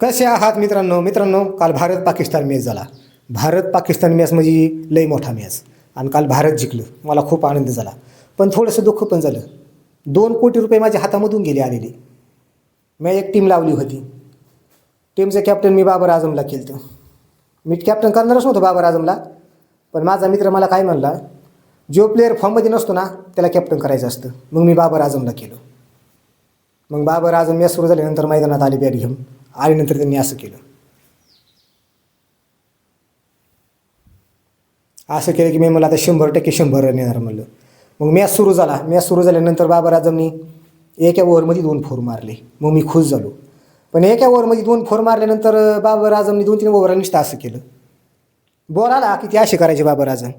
कसे आहात मित्रांनो? मित्रांनो काल भारत पाकिस्तान मॅच झाला. भारत पाकिस्तान मॅच म्हणजे लई मोठा मॅच आणि काल भारत जिंकलं. मला खूप आनंद झाला. पण थोडंसं दुःख पण झालं. दोन कोटी रुपये माझ्या हातामधून गेले आलेले. मी एक टीम लावली होती. टीमचं कॅप्टन मी बाबर आझमला केलं मी कॅप्टन करणारच नव्हतं बाबर आजमला पण माझा मित्र मला काय म्हणला जो प्लेअर फॉर्ममध्ये नसतो ना त्याला कॅप्टन करायचं असतं. मग मी बाबर आजमला केलं. मग बाबर आजम मॅच सुरू झाल्यानंतर मैदानात आले बॅट घेऊन. आल्यानंतर त्यांनी असं केलं. असं केलं की मी मला आता शंभर टक्के शंभर रन येणार म्हणलं. मग मॅच सुरू झाला. मॅच सुरू झाल्यानंतर बाबर राजांनी एका ओव्हरमध्ये दोन फोर मारले. मग मी खुश झालो. पण एका ओव्हरमध्ये दोन फोर मारल्यानंतर बाबर आझमनी दोन तीन ओव्हरांनी नुसतं असं केलं. बॉल आला की ते असे करायचे बाबर आजम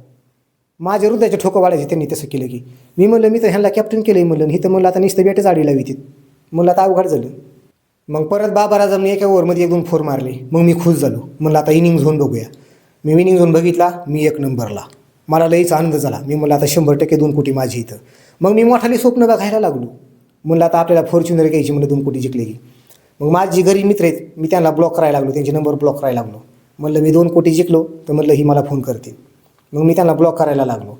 माझ्या हृदयाचे ठोकं वाढायचे त्यांनी तसं केलं की. मी म्हणलं मी तर ह्यांना कॅप्टन केलं म्हणलं. ही तर म्हणलं आता नुसतं बॅटच आडी लावी तिथं म्हणलं आता अवघड झालं. मग परत बाबा आझमने एका ओव्हरमध्ये एक दोन फोर मारले. मग मी खुश झालो. म्हणलं आता इनिंग झोन बघूया. मी विनिंग झोन बघितला मी एक नंबरला. मला लईच आनंद झाला. मी म्हणलं आता शंभर टक्के दोन कोटी माझी इथं. मग मी मोठाली स्वप्न बघायला लागलो. म्हणलं आता आपल्याला फॉर्च्युनर घ्यायची म्हणलं दोन कोटी जिंकले की. मग माझी जी गरीब मित्र आहेत मी त्यांना ब्लॉक करायला लागलो. त्यांचे नंबर ब्लॉक करायला लागलो. म्हणलं मी दोन कोटी जिंकलो तर म्हणलं ही मला फोन करतील. मग मी त्यांना ब्लॉक करायला लागलो.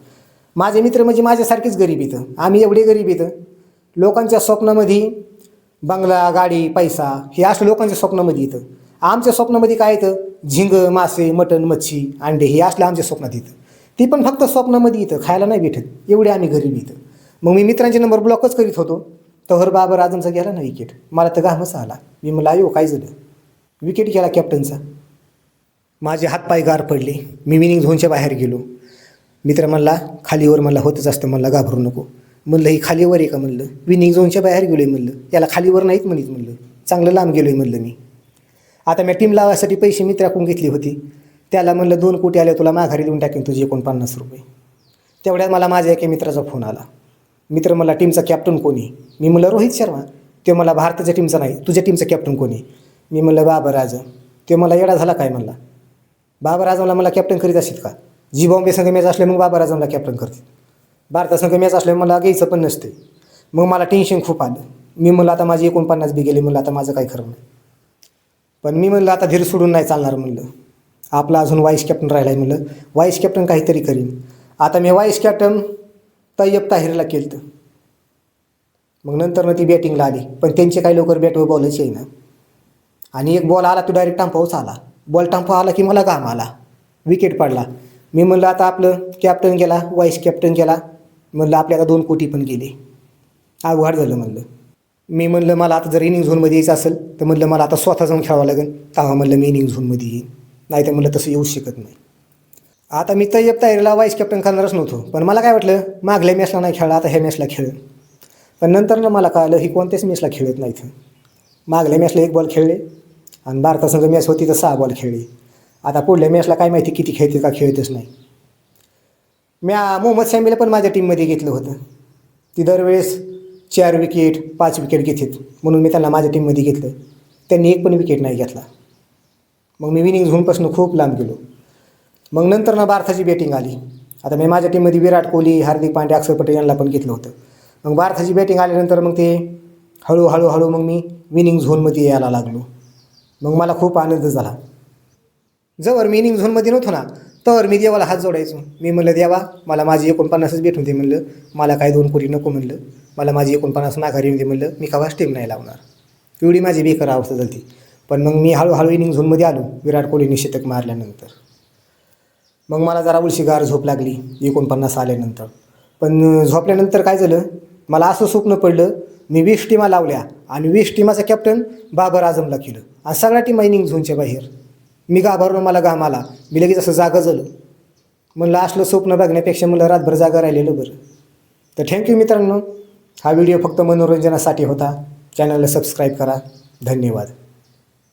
माझे मित्र म्हणजे माझ्यासारखेच गरीब इथं. आम्ही एवढे गरीब इथं. लोकांच्या स्वप्नामध्ये बंगला गाडी पैसा हे असलं लोकांच्या स्वप्नामध्ये येतं. आमच्या स्वप्नामध्ये काय येतं? झिंग मासे मटण मच्छी अंडे हे असलं आमच्या स्वप्नात येतं. ती पण फक्त स्वप्नामध्ये येतं खायला नाही भेटत. एवढे आम्ही गरीब इथं मग मी मित्रांचे नंबर ब्लॉकच करीत होतो. तर बाबर आजमचा गेला ना विकेट. मला तर घामच आला. मी म्हणलं अयो हो, काय झालं? विकेट गेला कॅप्टनचा माझे हातपाय गार पडले. मी विनिंग झोनच्या बाहेर गेलो. मित्र म्हणला खालीवर मला होतच असतं. मला घाबरू नको. म्हणलं ही खालीवर आहे का? म्हणलं. विनिंग झोनच्या बाहेर गेलो आहे म्हणलं. याला खालीवर नाहीत म्हणित म्हणलं. चांगलं लांब गेलो आहे म्हणलं मी. आता मी टीम लावायसाठी पैसे मित्राकडून घेतली होती. त्याला म्हणलं दोन कोटी आले तुला माघारी देऊन टाकेन तुझे एकोणपन्नास रुपये. तेवढ्यात मला माझ्या एका मित्राचा फोन आला. मित्र मला टीमचा कॅप्टन कोणी मी म्हणलं रोहित शर्मा. ते मला भारताच्या टीमचा नाही तुझ्या टीमचा कॅप्टन कोणी मी म्हणलं बाबर राजा ते मला येडा झाला काय? म्हणला. बाबर आझमला मला कॅप्टन करीत असेल का? जी बॉम्बे संघ मॅच असले मग बाबर आझमला कॅप्टन करतील. भारतासंघ मॅच असल्यामुळे मला घ्यायचं पण नसते. मग मला टेन्शन खूप आलं. मी म्हणलं आता माझी एकोणपन्नास बी गेले म्हणलं आता माझं काही खरं नाही. पण मी म्हणलं आता धीर सोडून नाही चालणार म्हणलं. आपला अजून वाईस कॅप्टन राहिला आहे म्हणलं. वाईस कॅप्टन काहीतरी करीन. आता मी वाईस कॅप्टन तय्यब ताहिरला केलं मग नंतर ती बॅटिंगला आली. पण त्यांचे काही लवकर बॅटवर बॉलच येईना. आणि एक बॉल आला तो डायरेक्ट टांपावच आला. बॉल टांपा आला की मला घाम आला. विकेट पडला. मी म्हणलं आता आपलं कॅप्टन गेला वाईस कॅप्टन गेला. म्हणलं आपल्याला दोन कोटी पण गेले. अवघड झालं म्हणलं. मी म्हणलं मला आता जर इनिंग झोनमध्ये यायचं असेल तर म्हणलं मला आता स्वतः जाऊन खेळावं लागेल. तेव्हा म्हणलं मी इनिंग झोनमध्ये येईन. नाही तर म्हणलं तसं येऊच शकत नाही. आता मी तय्यब तयारीला वाईस कॅप्टन करणारच नव्हतो पण मला काय वाटलं मागल्या मॅचला नाही खेळला आता ह्या मॅचला खेळ पण नंतर मला कळलं ही कोणत्याच मॅचला खेळत नाहीत. मागल्या मॅचला एक बॉल खेळले आणि भारतासंघ मॅच होती तर सहा बॉल खेळले. आता पुढल्या मॅचला काय माहिती किती खेळते का खेळतच नाही. मी मोहम्मद शमीला पण माझ्या टीममध्ये घेतलं होतं. ती दरवेळेस चार विकेट पाच विकेट घेतात. म्हणून मी त्यांना माझ्या टीममध्ये घेतलं. त्यांनी एक पण विकेट नाही घेतला. मग मी विनिंग झोनपासून खूप लांब गेलो. मग नंतर ना भारताची बॅटिंग आली. आता मी माझ्या टीममध्ये विराट कोहली हार्दिक पांड्या अक्षर पटेल यांना पण घेतलं होतं. मग भारताची बॅटिंग आल्यानंतर मग ते हळूहळू हळू मग मी विनिंग झोनमध्ये यायला लागलो. मग मला खूप आनंद झाला. जवळ मी इनिंग झोनमध्ये नव्हतो ना तर मी देवाला हात जोडायचो. मी म्हणलं देवा मला माझी एकोणपन्नासच भेटून दे म्हणलं. मला काय दोन कोटी नको म्हणलं. मला माझी एकोणपन्नास माघारी येऊन दे म्हणलं. मी कवाच स्टेम नाही लावणार. एवढी माझी बेकार अवस्था झाली पण मग मी हळूहळू इनिंग झोनमध्ये आलो विराट कोहलीने शतक मारल्यानंतर. मग मला जरा उलशीगार झोप लागली एकोणपन्नास आल्यानंतर. पण झोपल्यानंतर काय झालं मला असं स्वप्न पडलं मी वीस टीमा लावल्या आणि वीस टीमाचा कॅप्टन बाबर आझमला केलं. आणि सगळ्या टीमा इनिंग झोनच्या बाहेर. मी घाबरलो मला घाम आला. मी लगेच असं जागा झालो. म्हणलं असलं स्वप्न बघण्यापेक्षा मला रातभर जागा राहिलेलं बरं. तर थँक्यू मित्रांनो. हा व्हिडिओ फक्त मनोरंजनासाठी होता. चॅनलला सबस्क्राईब करा. धन्यवाद.